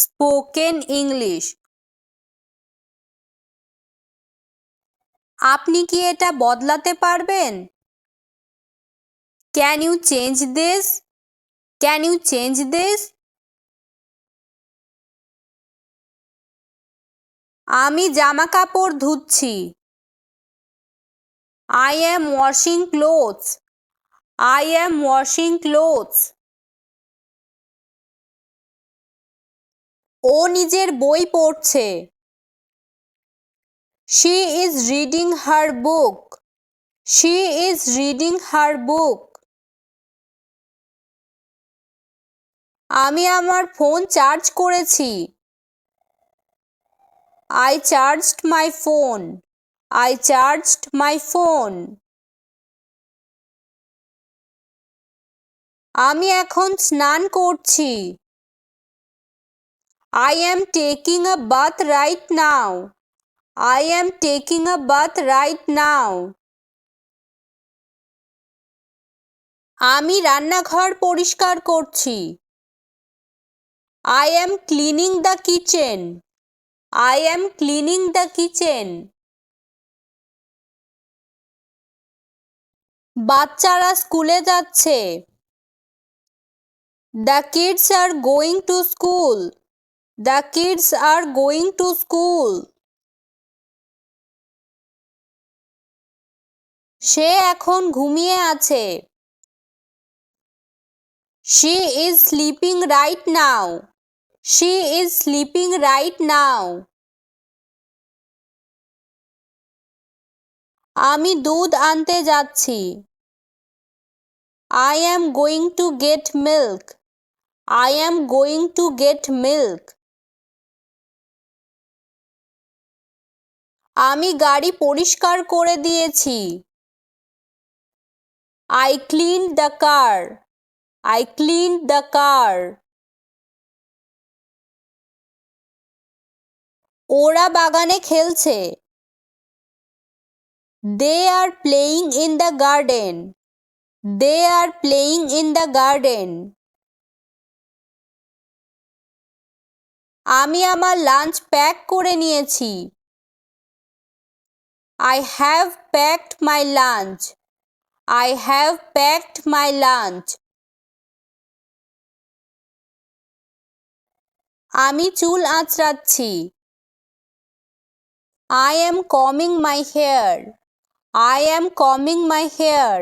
Spoken English. আপনি কি এটা বদলাতে পারবেন? Can you change this can you change this আমি জামা কাপড় ধুচ্ছি। I am washing clothes I am washing clothes ও নিজের বই পড়ছে। She is reading her book she is reading her book আমি আমার ফোন চার্জ করেছি। I charged my phone I charged my phone আমি এখন স্নান করছি। I am taking a bath right now. I am taking a bath right now. আমি রান্নাঘর পরিষ্কার করছি I am cleaning the kitchen. I am cleaning the kitchen. বাচ্চারা স্কুলে যাচ্ছে The kids are going to school. The kids are going to school. সে এখন ঘুমিয়ে আছে She is sleeping right now. She is sleeping right now. আমি দুধ আনতে যাচ্ছি I am going to get milk. I am going to get milk. আমি গাড়ি পরিষ্কার করে দিয়েছি। I clean the car I clean the car ওরা বাগানে খেলছে। They are playing in the garden they are playing in the garden আমি আমার লাঞ্চ প্যাক করে নিয়েছি। I have packed my lunch. I have packed my lunch. আমি চুল আঁচড়াচ্ছি I am combing my hair. I am combing my hair.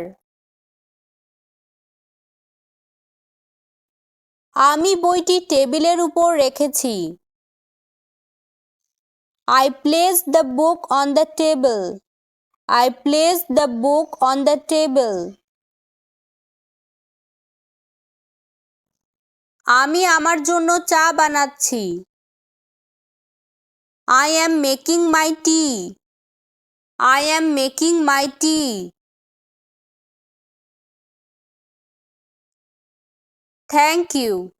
আমি বইটি টেবিলের উপর রেখেছি I placed the book on the table. I placed the book on the table. আমি আমার জন্য চা বানাচ্ছি I am making my tea. I am making my tea. Thank you.